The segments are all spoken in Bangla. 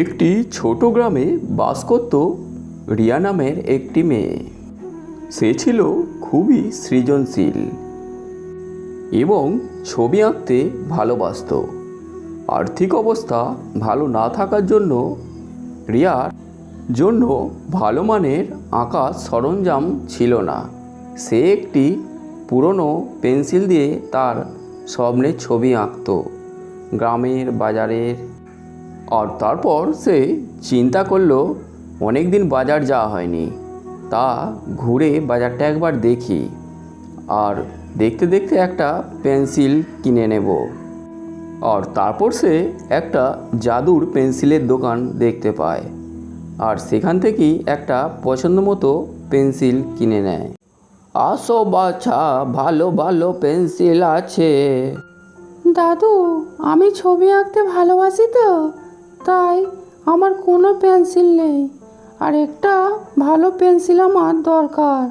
একটি ছোট গ্রামে বাস করত রিয়া নামের একটি মেয়ে। সে ছিল খুবই সৃজনশীল এবং ছবি আঁকতে ভালোবাসতো। আর্থিক অবস্থা ভালো না থাকার জন্য রিয়ার জন্য ভালো মানের আঁকা সরঞ্জাম ছিল না। সে একটি পুরনো পেন্সিল দিয়ে তার স্বপ্নের ছবি আঁকত। গ্রামের, বাজারের আর তারপর সে চিন্তা করল অনেক দিন বাজার যাওয়া হয়নি। তা ঘুরে বাজারটা একবার দেখি। আর দেখতে দেখতে একটা পেন্সিল কিনে নেব। আর তারপর সে একটা জাদুর পেন্সিলের দোকান দেখতে পায়। আর সেখান থেকেই একটা পছন্দ মতো পেন্সিল কিনে নেয়। আসো বাছা, ভালো ভালো পেন্সিল আছে। দাদু, আমি ছবি আঁকতে ভালোবাসি তো। তাই আমার কোনো পেন্সিল নেই আর একটা ভালো পেন্সিল আমার দরকার।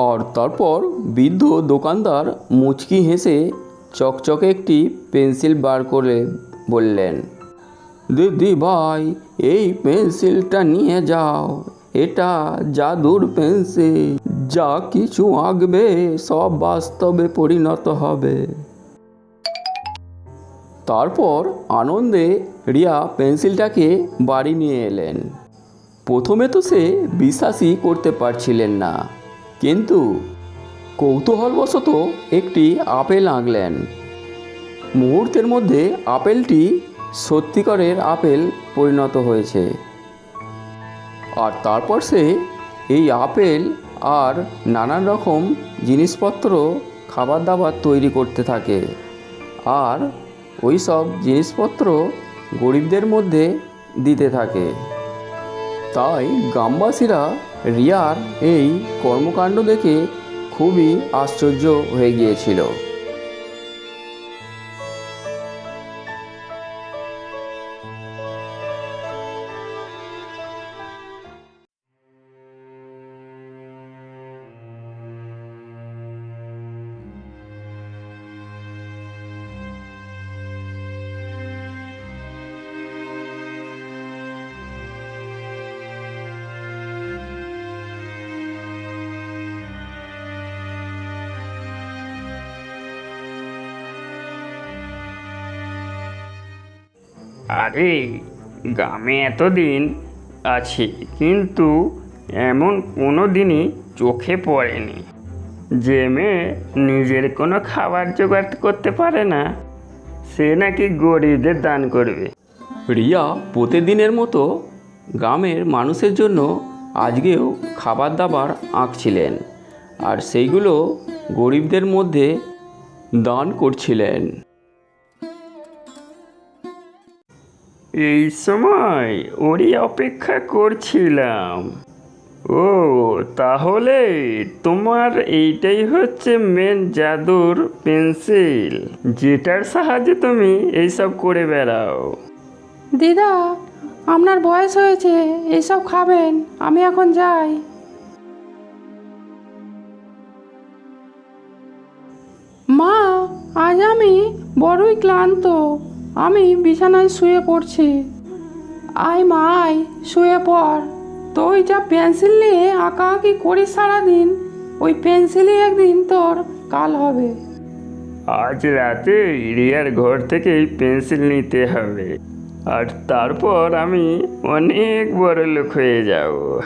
আর তারপর বৃদ্ধ দোকানদার মুচকি হেসে চকচকে একটি পেন্সিল বার করে বললেন, দিদি ভাই, এই পেন্সিলটা নিয়ে যাও। এটা জাদুর পেন্সিল। যা কিছু আঁকবে সব বাস্তবে পরিণত হবে। তারপর আনন্দে রিয়া পেন্সিলটাকে বাড়ি নিয়ে এলেন। প্রথমে তো সে বিশ্বাসই করতে পারছিলেন না, কিন্তু কৌতূহলবশত একটি আপেল আঁকলেন। মুহূর্তের মধ্যে আপেলটি সত্যিকারের আপেল পরিণত হয়েছে। আর তারপর সে এই আপেল আর নানান রকম জিনিসপত্র, খাবার দাবার তৈরি করতে থাকে। আর ওই সব জিনিসপত্র গরিবদের মধ্যে দিতে থাকে। তাই গ্রামবাসীরা রিয়ার এই কর্মকাণ্ড দেখে খুবই আশ্চর্য হয়ে গিয়েছিল। আরে, গ্রামে এতদিন আছি, কিন্তু এমন কোনো দিনই চোখে পড়েনি। যে মেয়ে নিজের কোনো খাবার জোগাড় করতে পারে না, সে নাকি গরিবদের দান করবে। রিয়া, প্রতিদিনের মতো গ্রামের মানুষের জন্য আজকেও খাবার দাবার আঁকছিলেন আর সেইগুলো গরিবদের মধ্যে দান করছিলেন। এই সময় ওরই অপেক্ষা করছিলাম। ও, তাহলে তোমার এইটাই হচ্ছে মেন জাদুর পেন্সিল যেটার সাহায্যে তুমি এইসব করে বেড়াও। দিদা, আপনার বয়স হয়েছে এইসব খাবেন, আমি এখন যাই। মা, আজ আমি বড়ই ক্লান্ত। আমি বিছানায় শুয়ে পড়ছি। আয় মা আয় শুয়ে পড়। তুই যা পেন্সিল নিয়ে আঁকা আঁকি করিস সারাদিন ওই পেন্সিলই একদিন তোর কাল হবে। আজ রাতে রিয়ার ঘর থেকে এই পেন্সিল নিতে হবে। আর তারপর আমি অনেক বড় লোক হয়ে যাব।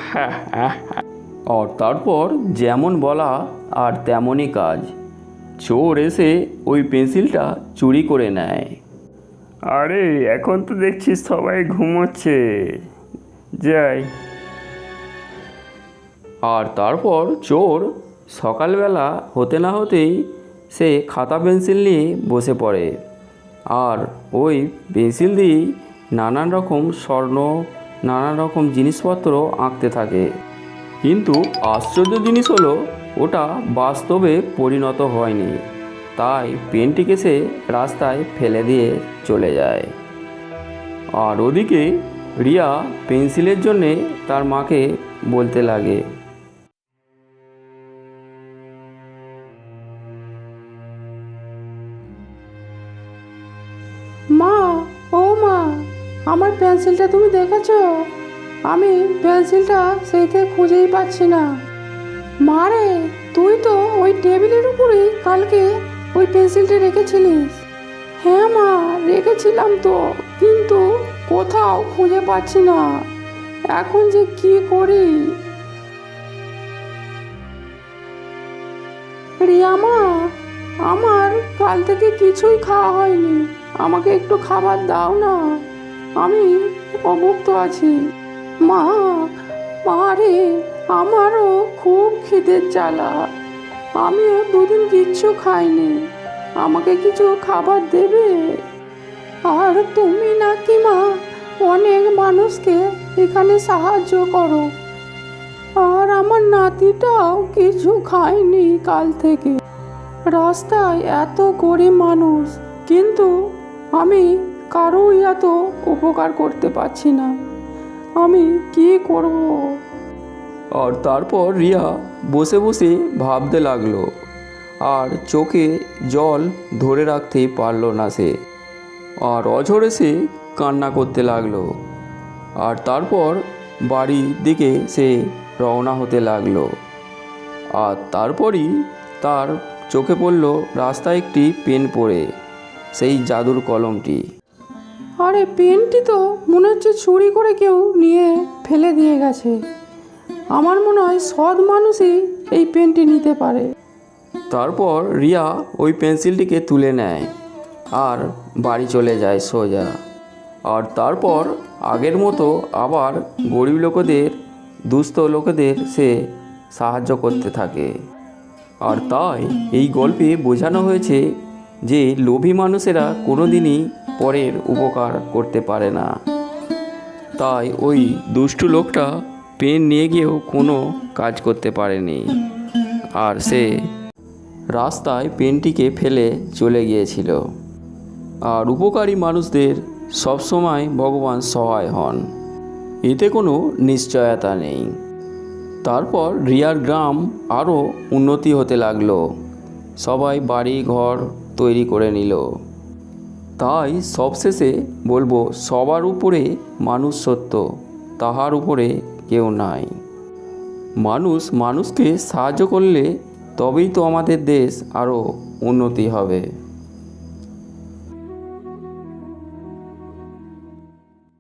আর তারপর যেমন বলা আর তেমনই কাজ। চোর এসে ওই পেন্সিলটা চুরি করে নেয়। আরে, এখন তো দেখছি সবাই ঘুমোচ্ছে। যাই। আর তারপর চোর সকালবেলা হতে না হতেই সে খাতা পেন্সিল নিয়ে বসে পড়ে। আর ওই পেন্সিল দিয়েই নানান রকম স্বর্ণ, নানান রকম জিনিসপত্র আঁকতে থাকে। কিন্তু আশ্চর্য জিনিস হলো, ওটা বাস্তবে পরিণত হয়নি। তাই পেনটিকে সে রাস্তায় ফেলে দিয়ে চলে যায়। আর ওদিকে রিয়া পেন্সিলের জন্যে তার মাকে বলতে লাগে। মা, ও মা, আমার পেন্সিলটা তুমি দেখেছ? আমি পেন্সিলটা সেই থেকে খুঁজেই পাচ্ছি না। মারে তুই তো ওই টেবিলের উপরেই কালকে ওই পেন্সিলটা রেখেছিলিস? হ্যাঁ মা, রেখেছিলাম তো, কিন্তু কোথাও খুঁজে পাচ্ছি না। এখন যে কি করি? রিয়া মা, আমার কাল থেকে কিছুই খাওয়া হয়নি। আমাকে একটু খাবার দাও না। আমি অভুক্ত আছি। মা মা রে, আমারও খুব খিদের জ্বালা। আমিও দুদিন কিচ্ছু খাইনি। আমাকে কিছু খাবার দেবে? আর তুমি নাকি মা, অনেক মানুষকে এখানে সাহায্য করো। আর আমার নাতিটাও কিছু খায়নি কাল থেকে। রাস্তায় এত গরিব মানুষ, কিন্তু আমি কারোই এত উপকার করতে পারছি না। আমি কি করব? আর তারপর রিয়া বসে বসে ভাবতে লাগল। আর চোখে জল ধরে রাখতে পারল না সে। আর অঝরে সে কান্না করতে লাগল। আর তারপর বাড়ির দিকে সে রওনা হতে লাগল। আর তারপরই তার চোখে পড়ল রাস্তায় একটি পেন পড়ে, সেই জাদুর কলমটি। আরে পেনটি তো মনে হচ্ছে চুরি করে কেউ নিয়ে ফেলে দিয়ে গেছে। আমার মনে হয় সৎ মানুষই এই পেনটি নিতে পারে। তারপর রিয়া ওই পেন্সিলটিকে তুলে নেয় আর বাড়ি চলে যায় সোজা। আর তারপর আগের মতো আবার গরিব লোকেদের, দুস্থ লোকেদের সে সাহায্য করতে থাকে। আর তাই এই গল্পে বোঝানো হয়েছে যে লোভী মানুষেরা কোনোদিনই পরের উপকার করতে পারে না। তাই ওই দুষ্টু লোকটা পেন নিয়ে গিয়েও কোনো কাজ করতে পারেনি। আর সে রাস্তায় পেনটিকে ফেলে চলে গিয়েছিল। আর উপকারী মানুষদের সবসময় ভগবান সহায় হন। এতে কোনো নিশ্চয়তা নেই। তারপর রিয়ার গ্রাম আরও উন্নতি হতে লাগল। সবাই বাড়ি, ঘর তৈরি করে নিল। তাই সবশেষে বলব সবার উপরে মানুষ সত্য। তাহার উপরে কেউ নাই। মানুষ মানুষকে সাহায্য করলে তবেই তো আমাদের দেশ আরও উন্নতি হবে।